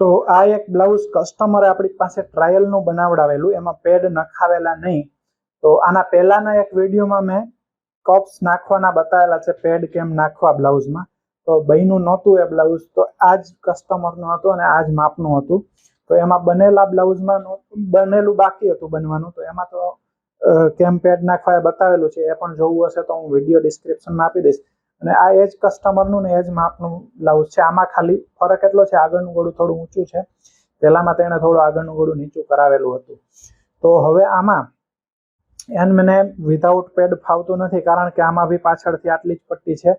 તો આ એક બ્લાઉઝ કસ્ટમરે આપણી પાસે ટ્રાયલનું બનાવડાવેલું, એમાં પેડ નખાવેલા નહીં. તો આના પહેલાના એક વિડીયોમાં મેં કપ્સ નાખવાના બતાવેલા છે પેડ કેમ નાખવા બ્લાઉઝમાં તો બહીનું નહોતું એ બ્લાઉઝ તો આ જ કસ્ટમરનું હતું અને આ જ માપનું હતું. તો એમાં બનેલા બ્લાઉઝમાં બનેલું બાકી હતું બનવાનું. તો એમાં તો કેમ પેડ નાખવા એ બતાવેલું છે, એ પણ જોવું હશે તો હું વીડિયો ડિસ્ક્રિપ્શનમાં આપી દઈશ. અને આ એ જ કસ્ટમરનું ને એ જ માપનું બ્લાઉઝ છે. આમાં ખાલી ફરક એટલો છે, આગળનું ગળું થોડું ઊંચું છે. પહેલામાં તેણે થોડું આગળનું ગળું નીચું કરાવેલું હતું. તો હવે આમાં એન મને વિધાઉટ પેડ ફાવતું નથી, કારણ કે આમાં બી પાછળથી આટલી જ પટ્ટી છે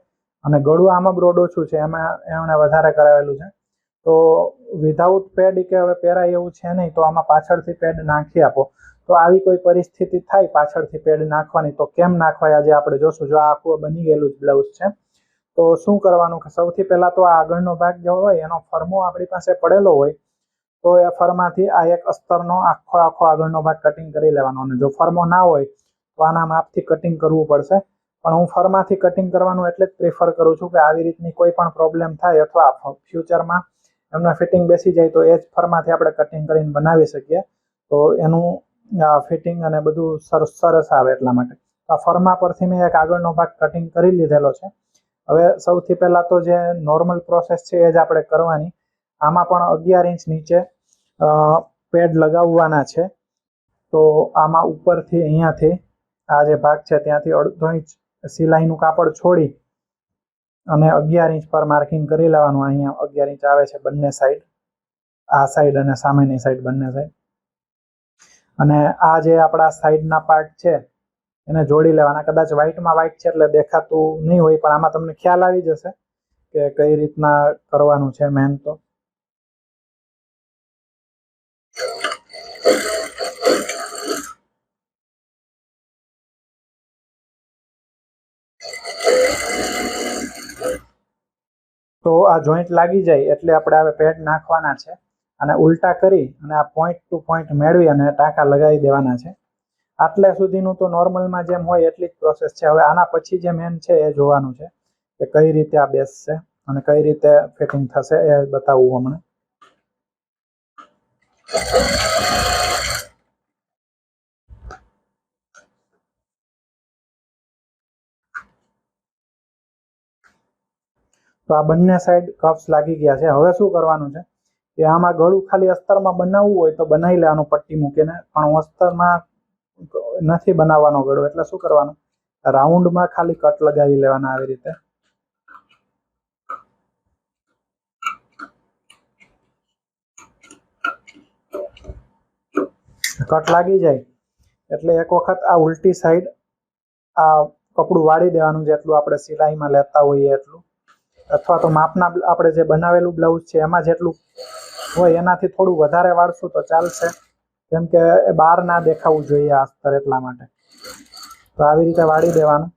અને ગળું આમાં બ્રોડ ઓછું છે, એમાં એમણે વધારે કરાવેલું છે. તો વિધાઉટ પેડ કે હવે પહેરાય એવું છે નહીં, તો આમાં પાછળથી પેડ નાખી આપો. તો આવી કોઈ પરિસ્થિતિ થાય પાછળથી પેડ નાખવાની, તો કેમ નાખવાય આજે આપણે જોશું. જો આ આખું બની ગયેલું જ બ્લાઉઝ છે. તો શું કરવાનું કે સૌથી પહેલાં તો આ આગળનો ભાગ જે હોય, એનો ફરમો આપણી પાસે પડેલો હોય, તો એ ફરમાંથી આ એક અસ્તરનો આખો આખો આગળનો ભાગ કટિંગ કરી લેવાનો. અને જો ફરમો ના હોય, તો આના માપથી કટિંગ કરવું પડશે. પણ હું ફરમાંથી કટિંગ કરવાનું એટલે જ પ્રિફર કરું છું કે આવી રીતની કોઈ પણ પ્રોબ્લેમ થાય અથવા ફ્યુચરમાં એમને ફિટિંગ બેસી જાય, તો એ જ ફરમાંથી આપણે કટિંગ કરીને બનાવી શકીએ. તો એનું ફિટિંગ અને બધું સરસ સરસ આવે એટલા માટે. આ ફર્મા પરથી મેં એક આગળનો ભાગ કટિંગ કરી લીધેલો છે. હવે સૌથી પહેલાં તો જે નોર્મલ પ્રોસેસ છે એ જ આપણે કરવાની. આમાં પણ અગિયાર ઇંચ નીચે પેડ લગાવવાના છે. તો આમાં ઉપરથી અહીંયાથી આ જે ભાગ છે ત્યાંથી અડધો ઇંચ સિલાઈનું કાપડ છોડી અને અગિયાર ઇંચ પર માર્કિંગ કરી લેવાનું. અહીંયા અગિયાર ઇંચ આવે છે બંને સાઈડ આ સાઈડ અને સામેની સાઈડ બંને સાઈડ અને આ જે આપણા સાઈડના પાર્ટ છે, એને જોડી લેવાના. કદાચ વ્હાઈટમાં વ્હાઈટ છે એટલે દેખાતું નહીં હોય, પણ આમાં તમને ખ્યાલ આવી જશે કે કઈ રીતના કરવાનું છે મેન તો. તો આ જોઈન્ટ લાગી જાય એટલે આપણે હવે પેડ નાખવાના છે. અને ઉલટા કરી અને આ પોઈન્ટ ટુ પોઈન્ટ મેળવી અને ટાંકા લગાવી દેવાના છે. આટલે સુધીનું તો નોર્મલમાં જેમ હોય એટલી જ પ્રોસેસ છે. હવે આના પછી જે મેન છે એ જોવાનું છે કે કઈ રીતે આ બેસશે અને કઈ રીતે ફિટિંગ થશે એ બતાવવું હમણાં. તો આ બંને સાઈડ કફ્સ લાગી ગયા છે. હવે શું કરવાનું છે? કે આમાં ગળું ખાલી અસ્તરમાં બનાવવું હોય તો બનાવી લેવાનું પટ્ટી મૂકીને, પણ અસ્તરમાં નથી બનાવવાનો ગળું, એટલે શું કરવાનું? રાઉન્ડમાં ખાલી કટ લગાવી લેવાના આવી રીતે. કટ લાગી જાય, એટલે એક વખત આ ઉલટી સાઈડ આ કપડું વાળી દેવાનું, જેટલું આપણે સિલાઈમાં લેતા હોઈએ એટલું. અથવા તો માપના, આપણે જે બનાવેલું બ્લાઉઝ છે, એમાં જેટલું હોય એનાથી થોડું વધારે વાળશું તો ચાલશે. કેમ કે એ બહાર ના દેખાવું જોઈએ આ સ્તર એટલા માટે. તો આવી રીતે વાળી દેવાનું.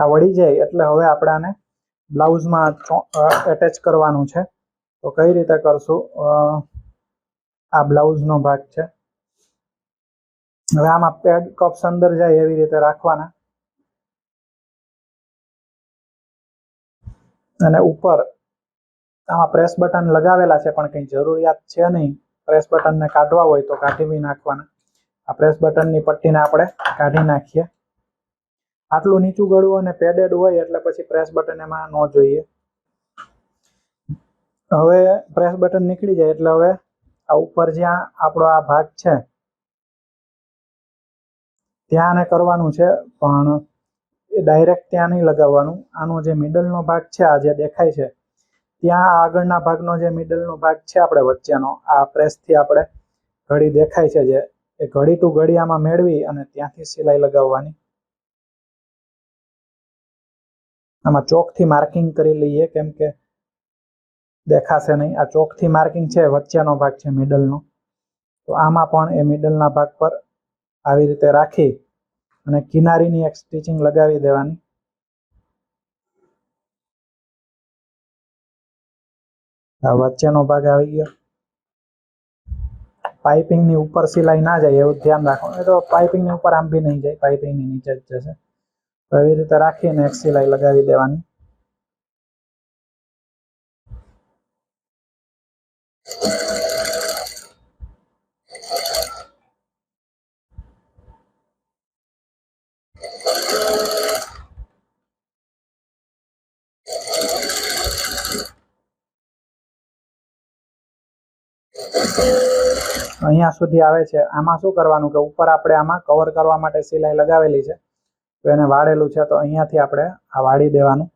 આ વળી જાય એટલે હવે આપણે આને બ્લાઉઝમાં એટેચ કરવાનું છે. તો કઈ રીતે કરશું? આ બ્લાઉઝનો ભાગ છે. હવે આમાં પેડ કપ્સ અંદર જાય એવી રીતે રાખવાના. અને ઉપર આમાં પ્રેસ બટન લગાવેલા છે, પણ કંઈ જરૂરિયાત છે નહીં. પ્રેસ બટનને કાઢવા હોય તો કાઢી બી નાખવાના. આ પ્રેસ બટનની પટ્ટીને આપણે કાઢી નાખીએ. આટલું નીચું ગળું અને પેડેડ હોય એટલે પછી પ્રેસ બટન એમાં ન જોઈએ. હવે પ્રેસ બટન નીકળી જાય એટલે હવે આ ઉપર જ્યાં આપણો આ ભાગ છે, ત્યાં આને કરવાનું છે, પણ એ ડાયરેક્ટ ત્યાં નહીં લગાવવાનું. આનો જે મિડલનો ભાગ છે, આ જે દેખાય છે, ત્યાં આગળના ભાગનો જે મિડલનો ભાગ છે આપણે વચ્ચેનો, આ પ્રેસથી આપણે ઘડી દેખાય છે જે. એ ઘડી ટુ ઘડી આમાં મેળવી અને ત્યાંથી સિલાઈ લગાવવાની. આમાં ચોકથી માર્કિંગ કરી લઈએ, કેમ કે દેખાશે નહીં. આ ચોકથી માર્કિંગ છે વચ્ચેનો ભાગ છે મિડલનો તો આમાં પણ એ મિડલના ભાગ પર આવી રીતે રાખી અને કિનારીની એક સ્ટિચિંગ લગાવી દેવાની. આ વચ્ચેનો ભાગ આવી ગયો. પાઇપિંગની ઉપર સિલાઈ ના જાય એવું ધ્યાન રાખવાનું. એ તો પાઇપિંગની ઉપર આમ બી નહીં જાય, પાઇપિંગની નીચે જ જશે. તો એવી રીતે રાખીને એક સિલાઈ લગાવી દેવાની. અહીંયા સુધી આવે છે. આમાં શું કરવાનું કે ઉપર આપણે આમાં કવર કરવા માટે સિલાઈ લગાવેલી છે. તો એને વાળેલું છે તો અહીંયાથી આપણે આ વાળી દેવાનું.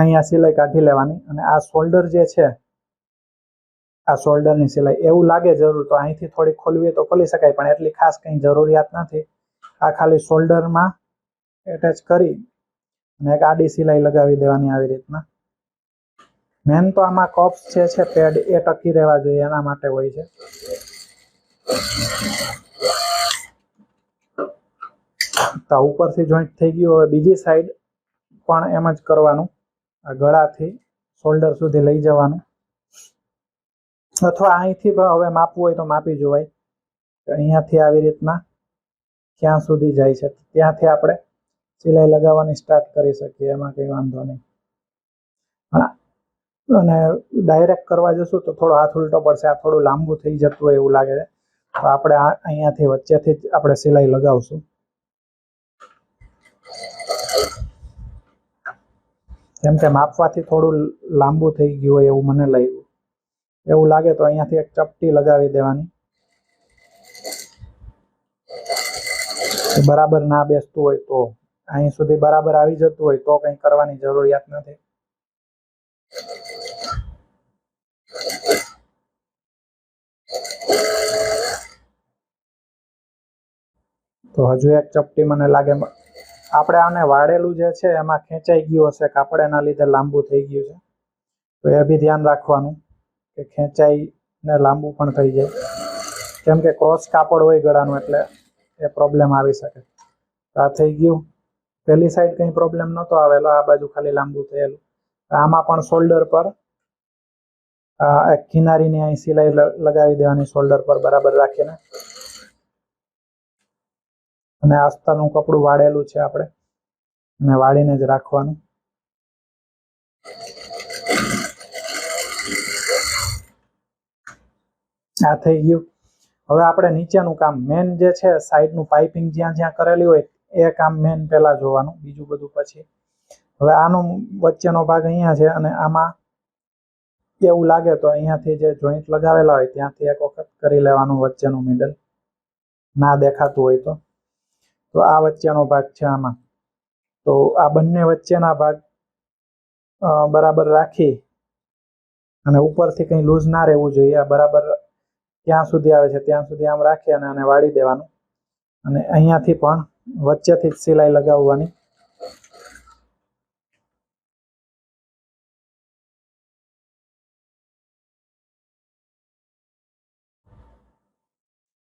અહીંયા સિલાઈ કાઢી લેવાની અને આ શોલ્ડર જે છે, આ શોલ્ડરની સિલાઈ એવું લાગે જરૂર તો અહીંથી થોડી ખોલવી તો ખોલી શકાય, પણ એટલી ખાસ કંઈ જરૂરિયાત નથી. આ ખાલી શોલ્ડરમાં એટેચ કરી અને એક આડી સિલાઈ લગાવી દેવાની આવી રીતના. મેન તો આમાં કપ્સ જે છે પેડ એ ટકી રહેવા જોઈએ, એના માટે હોય છે. તો ઉપરથી જોઈન્ટ થઈ ગયું. હવે બીજી સાઈડ પણ એમ જ કરવાનું. આ ગળાથી શોલ્ડર સુધી લઈ જવાનું. અથવા અહીંથી હવે માપવું હોય તો માપી જોવાય. અહીંયાથી આવી રીતના ક્યાં સુધી જાય છે. ત્યાંથી આપણે સિલાઈ લગાવવાની સ્ટાર્ટ કરી શકીએ, એમાં કંઈ વાંધો નહીં. પણ અને ડાયરેક્ટ કરવા જશું તો થોડો હાથ ઉલટો પડશે, આ થોડું લાંબુ થઈ જતું હોય એવું લાગે છે. તો આપણે અહીંયાથી વચ્ચેથી જ આપણે સિલાઈ લગાવશું. કેમ કે માપવાથી થોડું લાંબુ થઈ ગયું હોય એવું મને લાગ્યું. એવું લાગે તો અહીંયાથી એક ચપટી લગાવી દેવાની. બરાબર ના બેસતું હોય તો, અહીં સુધી બરાબર આવી જતું હોય તો કંઈ કરવાની જરૂરિયાત નથી. તો હજુ એક ચપટી મને લાગે આપણે આને વાળેલું જે છે, એમાં ખેંચાઈ ગયું હશે કાપડ એના લીધે લાંબુ થઈ ગયું છે. તો એ બી ધ્યાન રાખવાનું કે ખેંચાઈ ને લાંબુ પણ થઈ જાય. કેમ કે ક્રોસ કાપડ હોય ગળાનું એટલે એ પ્રોબ્લેમ આવી શકે. તો આ થઈ ગયું. પહેલી સાઈડ કંઈ પ્રોબ્લેમ નહોતો આવેલો, આ બાજુ ખાલી લાંબુ થયેલું. આમાં પણ શોલ્ડર પર એક કિનારીની અહીં સિલાઈ લગાવી દેવાની શોલ્ડર પર બરાબર રાખીને. અને આસ્તાનું કપડું વાળેલું છે આપણે. અને વાળીને જ રાખવાનું. આ થઈ ગયું. હવે આપણે નીચેનું કામ મેન જે છે સાઈડનું પાઇપિંગ જ્યાં જ્યાં કરેલી હોય, એ કામ મેન પહેલા જોવાનું, બીજું બધું પછી. હવે આનો વચ્ચેનો ભાગ અહીંયા છે અને આમાં એવું લાગે તો અહીંયાથી જે જોઈન્ટ લગાવેલા હોય ત્યાંથી એક વખત કરી લેવાનું વચ્ચેનું મિડલ ના દેખાતું હોય તો. તો આ વચ્ચેનો ભાગ છે આમાં. તો આ બંને વચ્ચેના ભાગ બરાબર રાખી અને ઉપરથી કંઈ લૂઝ ના રહેવું જોઈએ. આ બરાબર ત્યાં સુધી આવે છે. ત્યાં સુધી આમ રાખી અને આને વાળી દેવાનું. અને અહીંયાથી પણ વચ્ચેથી જ સિલાઈ લગાવવાની.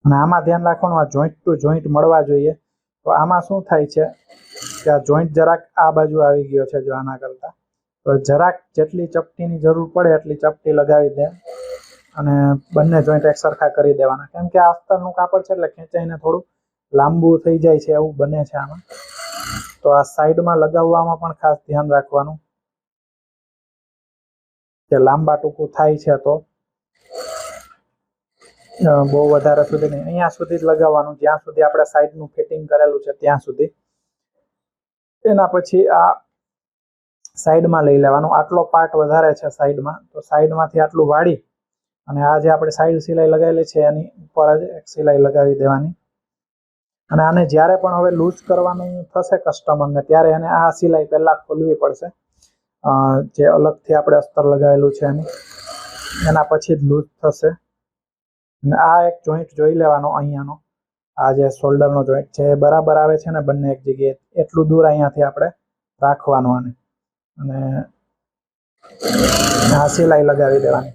અને આમાં ધ્યાન રાખવાનું, આ જોઈન્ટ ટુ જોઈન્ટ મળવા જોઈએ. તો આમાં શું થાય છે કે આ જોઈન્ટ જરાક આ બાજુ આવી ગયો છે જો આના કરતાં. તો જરાક જેટલી ચપટીની જરૂર પડે એટલી ચપટી લગાવી દે અને બંને જોઈન્ટ એક સરખા કરી દેવાના. કેમ કે આ અસ્તરનું કાપડ છે એટલે ખેંચાઈને થોડું લાંબુ થઈ જાય છે એવું બને છે આમાં. તો આ સાઈડમાં લગાવવામાં પણ ખાસ ધ્યાન રાખવાનું. કે લાંબા ટૂંકું થાય છે તો બહુ વધારે સુધી નહીં. અહીંયા સુધી જ લગાવવાનું. જ્યાં સુધી આપણે સાઈડનું ફિટિંગ કરેલું છે, ત્યાં સુધી. એના પછી આ સાઈડમાં લઈ લેવાનું. આટલો પાર્ટ વધારે છે સાઈડમાં. તો સાઈડમાંથી આટલું વાળી અને આ જે આપણે સાઈડ સિલાઈ લગાવેલી છે, એની ઉપર જ એક સિલાઈ લગાવી દેવાની. અને આને જ્યારે પણ હવે લૂઝ કરવાનું થશે કસ્ટમરને, ત્યારે એને આ સિલાઈ પહેલાં ખોલવી પડશે. જે અલગથી આપણે અસ્તર લગાવેલું છે એની. એના પછી જ લૂઝ થશે. અને આ એક જોઈન્ટ જોઈ લેવાનો અહીંયાનો. આ જે શોલ્ડરનો જોઈન્ટ છે એ બરાબર આવે છે ને બંને એક જગ્યાએ. એટલું દૂર અહીંયાથી આપણે રાખવાનું આને. અને આ સિલાઈ લગાવી દેવાની.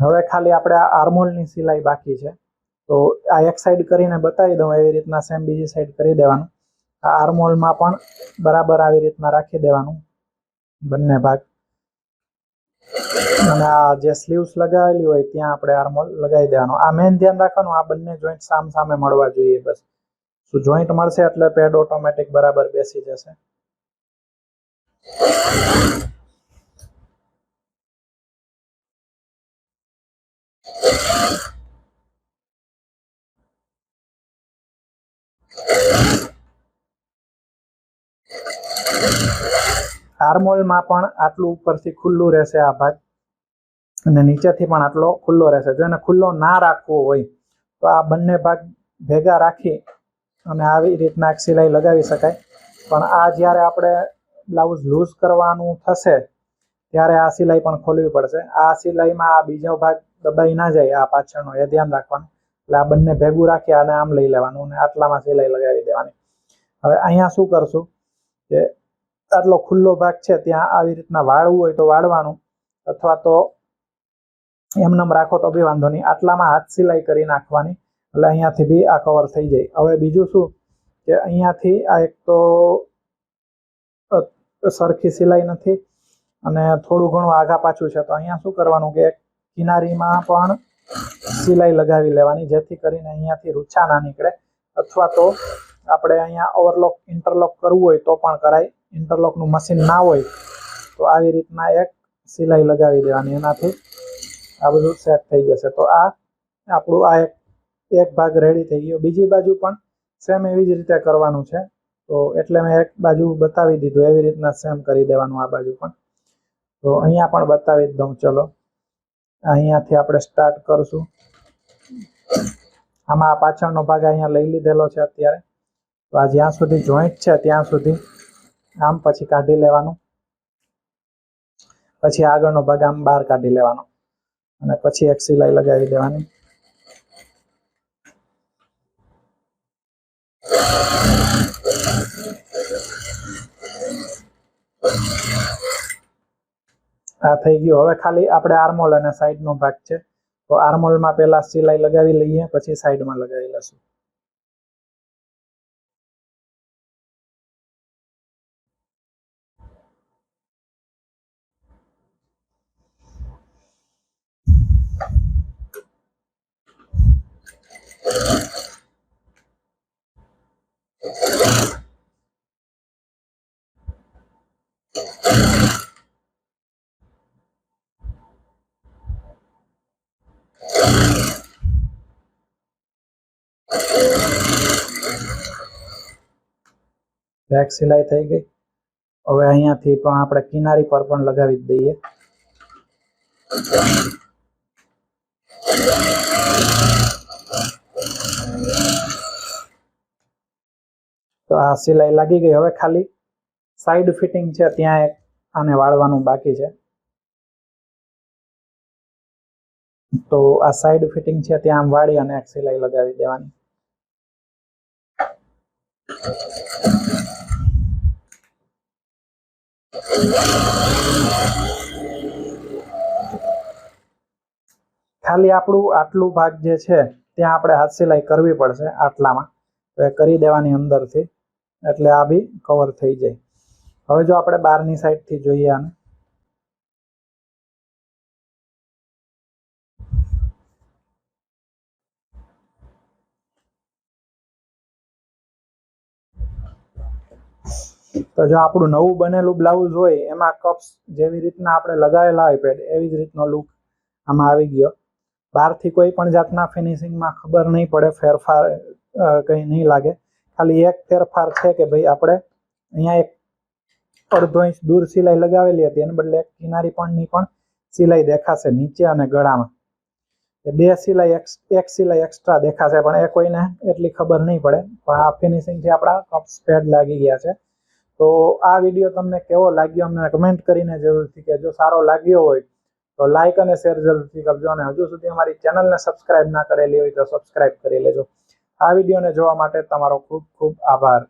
હવે ખાલી આપણે આ આર્મોલની સિલાઈ બાકી છે. તો આ એક સાઈડ કરીને બતાવી દઉં, એવી રીતના સેમ બીજી સાઈડ કરી દેવાનું. આ આર્મોલમાં પણ બરાબર આવી રીતના રાખી દેવાનું. બંને ભાગ. અને આ જે સ્લીવ્સ લગાવેલી હોય ત્યાં આપણે આર્મોલ લગાવી દેવાનો. આ મેન ધ્યાન રાખવાનું, આ બંને જોઈન્ટ સામ સામે મળવા જોઈએ બસ. શું જોઈન્ટ મળશે એટલે પેડ ઓટોમેટિક બરાબર બેસી જશે. આર્મોલમાં પણ આટલું ઉપરથી ખુલ્લું રહેશે આ ભાગ. અને નીચેથી પણ આટલો ખુલ્લો રહેશે. જો એને ખુલ્લો ના રાખવો હોય, તો આ બંને ભાગ ભેગા રાખી અને આવી રીતના સિલાઈ લગાવી શકાય. પણ આ જ્યારે આપણે બ્લાઉઝ લૂઝ કરવાનું થશે, ત્યારે આ સિલાઈ પણ ખોલવી પડશે. આ સિલાઈમાં આ બીજો ભાગ દબાઈ ના જાય, આ પાછળનો, એ ધ્યાન રાખવાનું. એટલે આ બંને ભેગું રાખી અને આમ લઈ લેવાનું અને આટલામાં સિલાઈ લગાવી દેવાની. હવે અહીંયા શું કરશું કે આટલો ખુલ્લો ભાગ છે, ત્યાં આવી રીતના વાળવું હોય તો વાળવાનું, અથવા તો એમનેમ રાખો તો બી વાંધો નહીં. આટલામાં હાથ સિલાઈ કરી નાખવાની. એટલે અહીંયાથી બી આ કવર થઈ જાય. હવે બીજું શું? કે અહીંયાથી આ એક તો સરખી સિલાઈ નથી અને થોડું ઘણું આગા પાછું છે. તો અહીંયા શું કરવાનું કે કિનારીમાં પણ સિલાઈ લગાવી લેવાની, જેથી કરીને અહીંયાથી રૂછા ના નીકળે. અથવા તો આપણે અહીંયા ઓવરલોક ઇન્ટરલોક કરવું હોય તો પણ કરાય. ઇન્ટરલોકનું મશીન ના હોય તો આવી રીતના એક સિલાઈ લગાવી દેવાની એનાથી. આ બધું સેટ થઈ જશે. તો આ આપણું આ એક ભાગ રેડી થઈ ગયો. બીજી બાજુ પણ સેમ એવી જ રીતે કરવાનું છે. તો એટલે મેં એક બાજુ બતાવી દીધું, એવી રીતના સેમ કરી દેવાનું આ બાજુ પણ. તો અહીંયા પણ બતાવી જ દઉં, ચલો. અહીંયાથી આપણે સ્ટાર્ટ કરશું. આમાં આ પાછળનો ભાગ અહીંયા લઈ લીધેલો છે અત્યારે. તો આ જ્યાં સુધી જોઈન્ટ છે, ત્યાં સુધી આમ પછી કાઢી લેવાનું. પછી આગળનો ભાગ આમ બહાર કાઢી લેવાનો. અને પછી એક સિલાઈ લગાવી દેવાની. આ થઈ ગયું. હવે ખાલી આપણે આર્મોલ અને સાઈડનો ભાગ છે. તો આર્મોલમાં પહેલા સિલાઈ લગાવી લઈએ, પછી સાઈડમાં લગાવી લઈશું. બેક સિલાઈ થઈ ગઈ. હવે અહીંયાથી પણ આપણે કિનારી પર પણ લગાવી જ દઈએ. તો આ સિલાઈ લાગી ગઈ હવે ખાલી. સાઈડ ફિટિંગ છે, ત્યાં એક આને વાળવાનું બાકી છે. તો આ સાઈડ ફિટિંગ છે, ત્યાં આમ વાળી અને એક સિલાઈ લગાવી દેવાની. ખાલી આપણું આટલું ભાગ જે છે, ત્યાં આપણે હાથ સિલાઈ કરવી પડશે આટલામાં. તો એ કરી દેવાની અંદરથી, એટલે આ બી કવર થઈ જાય. હવે જો આપણે બહારની સાઈડથી જોઈએ આને. તો જો આપણું નવું બનેલું બ્લાઉઝ હોય, એમાં કપ્સ જેવી રીતના આપણે લગાવેલા હોય પેડ એવી જ રીતનો લુક આમાં આવી ગયો. બહારથી કોઈ પણ જાતના ફિનિશિંગમાં ખબર નહીં પડે, ફેરફાર કંઈ નહીં લાગે. ખાલી એક ફેરફાર છે કે ભાઈ આપણે અહીંયા એક અડધો ઇંચ દૂર સિલાઈ લગાવેલી હતી, એને બદલે એક કિનારી પણની પણ સિલાઈ દેખાશે નીચે અને ગળામાં. બે સિલાઈ એક સિલાઈ એક્સ્ટ્રા દેખાશે, પણ એ કોઈને એટલી ખબર નહીં પડે. પણ આ ફિનિશિંગથી આપણા કપ્સ પેડ લાગી ગયા છે. તો આ વીડિયો તમને કેવો લાગ્યો અમને કમેન્ટ કરીને જરૂરથી કહેજો. સારો લાગ્યો હોય તો લાઈક અને શેર જરૂરથી કરજો અને હજુ સુધી અમારી ચેનલને સબસ્ક્રાઇબ ના કરેલી હોય તો સબસ્ક્રાઇબ કરી લેજો. આ વિડીયોને જોવા માટે તમારો ખૂબ ખૂબ આભાર.